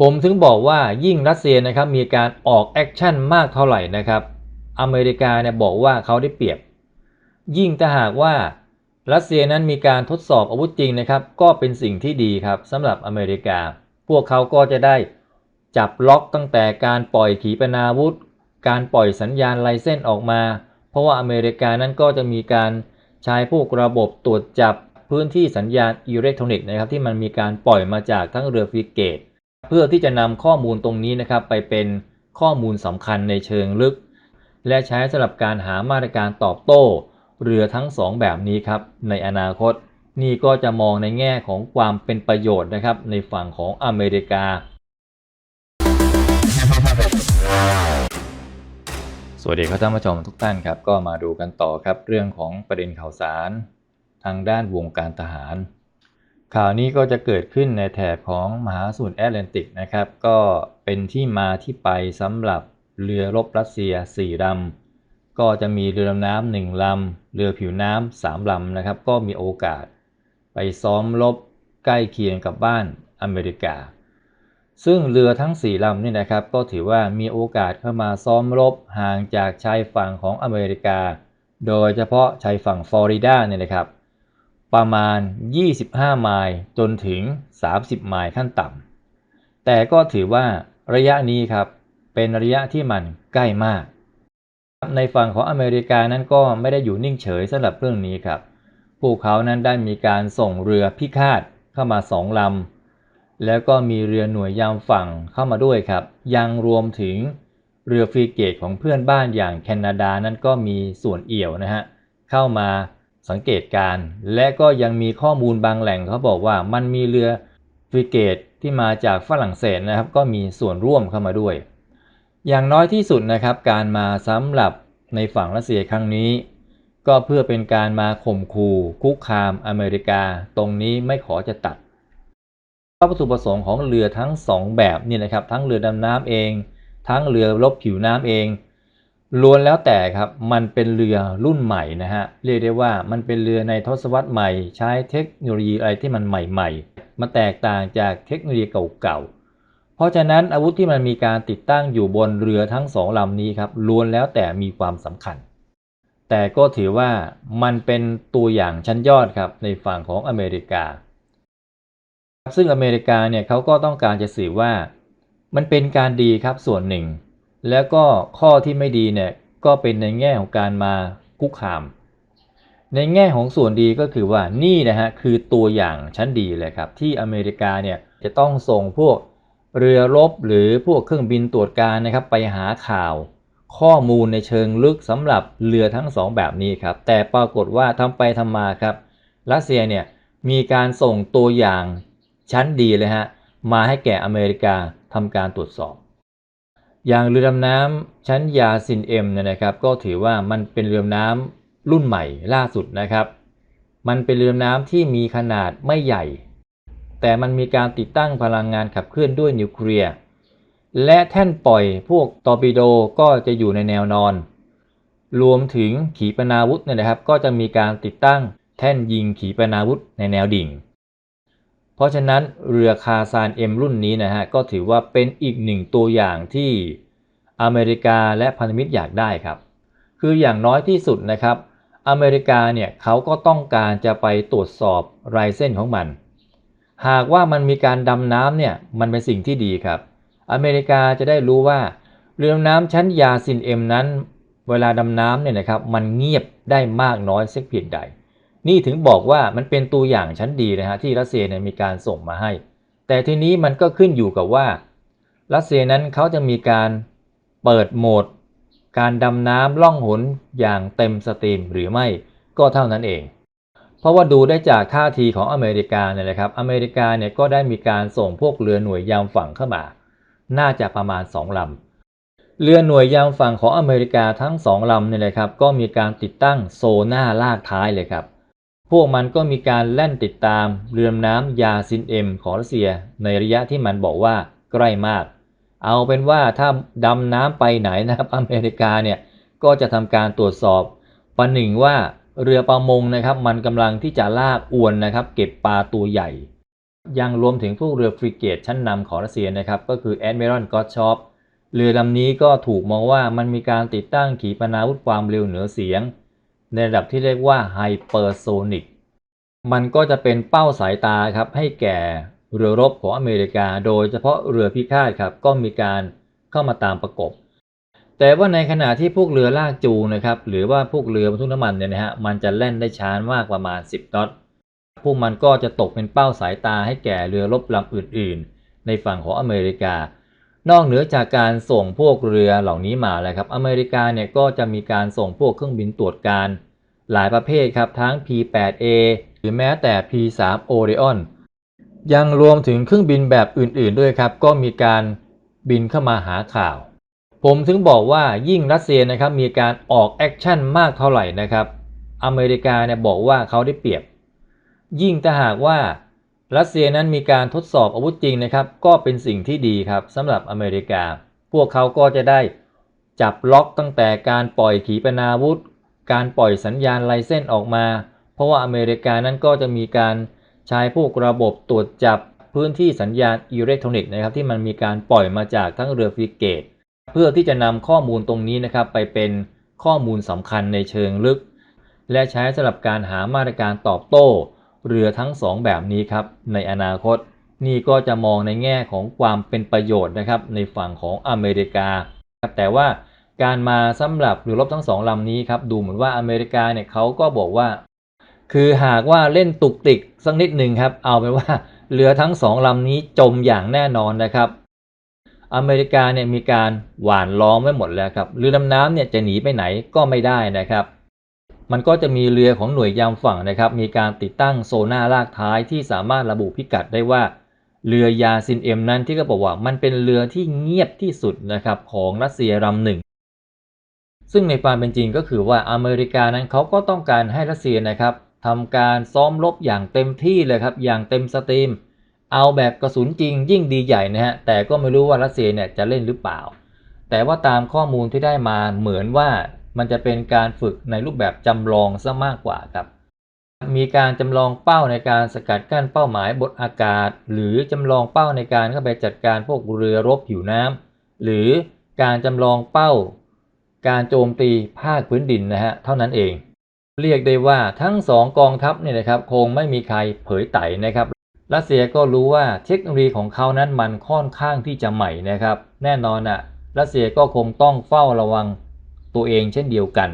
ผมถึงบอกว่ายิ่งรัสเซียนะครับมีการออกแอคชั่นมากเท่าไหร่นะครับ อเมริกาเนี่ยบอกว่าเขาได้เปรียบ ยิ่งถ้าหากว่ารัสเซียนั้นมีการทดสอบอาวุธจริงนะครับ ก็เป็นสิ่งที่ดีครับสำหรับอเมริกา พวกเขาก็จะได้จับล็อกตั้งแต่การปล่อยขีปนาวุธ การปล่อยสัญญาณไลเส้นออกมา เพราะว่าอเมริกานั้นก็จะมีการใช้พวกระบบตรวจจับพื้นที่สัญญาณอิเล็กทรอนิกส์นะครับที่มันมีการปล่อยมาจากทั้งเรือฟริเกต เพื่อที่จะนำข้อมูลตรงนี้นะครับไปเป็นข้อมูลสำคัญในเชิงลึก และใช้สำหรับการหามาตรการตอบโต้ เรือทั้งสองแบบนี้ครับในอนาคต นี่ก็จะมองในแง่ของความเป็นประโยชน์นะครับในฝั่งของอเมริกา สวัสดีครับท่านผู้ชมทุกท่านครับ ก็มาดูกันต่อครับเรื่องของประเด็นข่าวสาร ทางด้านวงการทหาร ข่าวนี้ก็จะเกิดขึ้นในแถบของมหาสมุทรแอตแลนติกนะครับ ก็เป็นที่มาที่ไปสำหรับเรือรบรัสเซีย 4ลำก็จะมีเรือดำน้ำหนึ่งลำเรือผิวน้ำสามลำนะครับ ก็มีโอกาส ไปซ้อมรบใกล้เคียงกับบ้านอเมริกา ซึ่งเรือทั้ง 4ลำนี่นะครับ ก็ถือว่ามีโอกาสเข้ามาซ้อมรบห่างจากชายฝั่งของอเมริกา โดยเฉพาะชายฝั่งฟลอริดาเนี่ยนะครับ ประมาณ 25 ไมล์จนถึง 30 ไมล์ขั้นต่ำ แต่ก็ถือว่าระยะนี้ครับ เป็นระยะที่มันใกล้มาก ในฝั่งของอเมริกานั้นก็ไม่ได้อยู่นิ่งเฉยสำหรับเรื่องนี้ครับ พวกเขานั้นได้มีการส่งเรือพิฆาตเข้ามาสองลำ แล้วก็มีเรือหน่วยยามฝั่งเข้ามาด้วยครับ ยังรวมถึงเรือฟรีเกตของเพื่อนบ้านอย่างแคนาดานั้นก็มีส่วนเอี่ยวนะฮะ เข้ามา สังเกตการ และก็ยังมีข้อมูลบางแหล่งเขาบอกว่ามันมีเรือฟริเกตที่มาจากฝรั่งเศสนะครับ ก็มีส่วนร่วมเข้ามาด้วย อย่างน้อยที่สุดนะครับ การมาสำหรับในฝั่งรัสเซียครั้งนี้ ก็เพื่อเป็นการมาข่มขู่คุกคามอเมริกา ตรงนี้ไม่ขอจะตัดวัตถุประสงค์ของเรือทั้งสองแบบนี่นะครับ ทั้งเรือดำน้ำเอง ทั้งเรือรบผิวน้ำเอง ล้วนแล้วแต่ครับมันเป็นเรือรุ่นใหม่นะฮะเรียกได้ว่ามันเป็นเรือในทศวรรษใหม่ ใช้เทคโนโลยีอะไรที่มันใหม่ๆ มาแตกต่างจากเทคโนโลยีเก่าๆ เพราะฉะนั้นอาวุธที่มันมีการติดตั้งอยู่บนเรือทั้งสองลำนี้ครับล้วนแล้วแต่มีความสำคัญ แต่ก็ถือว่ามันเป็นตัวอย่างชั้นยอดครับในฝั่งของอเมริกา ซึ่งอเมริกาเนี่ยเขาก็ต้องการจะสื่อว่า มันเป็นการดีครับส่วนหนึ่ง แล้วก็ข้อที่ไม่ดีเนี่ยก็เป็นในแง่ของการมาคุกคาม ในแง่ของส่วนดีก็คือว่านี่นะฮะคือตัวอย่างชั้นดีเลยครับ ที่อเมริกาเนี่ยจะต้องส่งพวกเรือรบหรือพวกเครื่องบินตรวจการนะครับไปหาข่าวข้อมูลในเชิงลึกสำหรับเรือทั้งสองแบบนี้ครับ แต่ปรากฏว่าทำไปทำมาครับ รัสเซียเนี่ยมีการส่งตัวอย่างชั้นดีเลยฮะมาให้แก่อเมริกาทำการตรวจสอบ อย่างเรือดำน้ำชั้นยาซินเอ็มเนี่ยนะครับ ก็ถือว่ามันเป็นเรือดำน้ำรุ่นใหม่ล่าสุดนะครับ มันเป็นเรือดำน้ำที่มีขนาดไม่ใหญ่ แต่มันมีการติดตั้งพลังงานขับเคลื่อนด้วยนิวเคลียร์และแท่นปล่อยพวกตอร์ปิโดก็จะอยู่ในแนวนอน รวมถึงขีปนาวุธเนี่ยนะครับ ก็จะมีการติดตั้งแท่นยิงขีปนาวุธในแนวดิ่ง เพราะฉะนั้นเรือคาซานเอ็มรุ่นนี้นะฮะก็ถือว่าเป็นอีกหนึ่งตัวอย่างที่อเมริกาและพันธมิตรอยากได้ครับ คืออย่างน้อยที่สุดนะครับ อเมริกาเนี่ยเขาก็ต้องการจะไปตรวจสอบลายเส้นของมัน หากว่ามันมีการดำน้ำเนี่ยมันเป็นสิ่งที่ดีครับ อเมริกาจะได้รู้ว่าเรือดำน้ำชั้นยาซินเอ็มนั้น เวลาดำน้ำเนี่ยนะครับมันเงียบได้มากน้อยสักเพียงใด นี่ถึงบอกว่ามันเป็นตัวอย่างชั้นดีนะฮะที่รัสเซียเนี่ยมีการส่งมาให้ แต่ทีนี้มันก็ขึ้นอยู่กับว่า รัสเซียนั้นเขาจะมีการเปิดโหมด การดำน้ำล่องหนอย่างเต็มสตรีมหรือไม่ก็เท่านั้นเอง เพราะว่าดูได้จากท่าทีของอเมริกาเนี่ยแหละครับ อเมริกาเนี่ยก็ได้มีการส่งพวกเรือหน่วยยามฝั่งเข้ามา น่าจะประมาณ 2ลำเรือหน่วยยามฝั่งของอเมริกาทั้ง2ลำเนี่ยแหละครับก็มีการติดตั้งโซน่าลากท้ายเลยครับ พวกมันก็มีการแล่นติดตามเรือน้ำยาซินเอ็มของรัสเซียในระยะที่มันบอกว่าใกล้มาก เอาเป็นว่าถ้าดำน้ำไปไหนนะครับอเมริกาเนี่ยก็จะทำการตรวจสอบประหนึ่งว่าเรือประมงนะครับ มันกำลังที่จะลากอวนนะครับ เก็บปลาตัวใหญ่ ยังรวมถึงพวกเรือฟริเกตชั้นนำของรัสเซียนะครับ ก็คือ Admiral Gorchov เรือลำนี้ก็ถูกมองว่ามันมีการติดตั้งขีปนาวุธความเร็วเหนือเสียง ในระดับที่เรียกว่าไฮเปอร์โซนิกมันก็จะเป็นเป้าสายตาครับให้แก่เรือรบของอเมริกา โดยเฉพาะเรือพิฆาตครับก็มีการเข้ามาตามประกบ แต่ว่าในขณะที่พวกเรือลากจูงนะครับหรือว่าพวกเรือบรรทุกน้ำมันเนี่ยนะฮะมันจะแล่นได้ช้ามากประมาณ 10น็อตพวกมันก็จะตกเป็นเป้าสายตาให้แก่เรือรบลำอื่น ๆ ในฝั่งของอเมริกา นอกเหนือจากการส่งพวกเรือเหล่านี้มาแล้วครับ อเมริกาเนี่ยก็จะมีการส่งพวกเครื่องบินตรวจการหลายประเภทครับ ทั้ง P8A หรือแม้แต่ P3 Orion ยังรวมถึงเครื่องบินแบบอื่นๆด้วยครับ ก็มีการบินเข้ามาหาข่าว ผมถึงบอกว่ายิ่งรัสเซียนะครับมีการออกแอคชั่นมากเท่าไหร่นะครับ อเมริกาเนี่ยบอกว่าเขาได้เปรียบ ยิ่งถ้าหากว่า รัสเซียนั้นมีการทดสอบอาวุธจริงนะครับ ก็เป็นสิ่งที่ดีครับสำหรับอเมริกา พวกเขาก็จะได้จับล็อกตั้งแต่การปล่อยขีปนาวุธ การปล่อยสัญญาณไลเส้นออกมา เพราะว่าอเมริกานั้นก็จะมีการใช้พวกระบบตรวจจับพื้นที่สัญญาณอิเล็กทรอนิกส์นะครับที่มันมีการปล่อยมาจากทั้งเรือฟริเกต เพื่อที่จะนำข้อมูลตรงนี้นะครับไปเป็นข้อมูลสำคัญในเชิงลึก และใช้สำหรับการหามาตรการตอบโต้ เรือทั้งสองแบบนี้ครับในอนาคต นี่ก็จะมองในแง่ของความเป็นประโยชน์นะครับในฝั่งของอเมริกาครับแต่ว่าการมาสำหรับเรือรบทั้งสองลำนี้ครับดูเหมือนว่าอเมริกาเนี่ยเขาก็บอกว่า คือหากว่าเล่นตุกติกสักนิดหนึ่งครับเอาเป็นว่าเรือทั้งสองลำนี้จมอย่างแน่นอนนะครับอเมริกาเนี่ยมีการหว่านล้อมไว้หมดแล้วครับเรือดำน้ำเนี่ยจะหนีไปไหนก็ไม่ได้นะครับ มันก็จะมีเรือของหน่วยยามฝั่งนะครับ มีการติดตั้งโซน่าลากท้ายที่สามารถระบุพิกัดได้ว่า เรือยาซินเอ็มนั้นที่ก็บอกว่ามันเป็นเรือที่เงียบที่สุดนะครับของรัสเซียลำหนึ่ง ซึ่งในความเป็นจริงก็คือว่าอเมริกานั้นเขาก็ต้องการให้รัสเซียนะครับทำการซ้อมรบอย่างเต็มที่เลยครับอย่างเต็มสตรีม เอาแบบกระสุนจริงยิ่งดีใหญ่นะฮะแต่ก็ไม่รู้ว่ารัสเซียเนี่ยจะเล่นหรือเปล่า แต่ว่าตามข้อมูลที่ได้มาเหมือนว่า มันจะเป็นการฝึกในรูปแบบจำลองซะมากกว่าครับ มีการจำลองเป้าในการสกัดกั้นเป้าหมายบนอากาศ หรือจำลองเป้าในการเข้าไปจัดการพวกเรือรบผิวน้ำหรือการจำลองเป้า การโจมตีภาคพื้นดินนะฮะเท่านั้นเอง เรียกได้ว่าทั้งสองกองทัพเนี่ยนะครับคงไม่มีใครเผยไต่นะครับรัสเซียก็รู้ว่าเทคโนโลยีของเขานั้นมันค่อนข้างที่จะใหม่นะครับ แน่นอนอะ่ะรัสเซียก็คงต้องเฝ้าระวัง ตัวเองเช่นเดียวกัน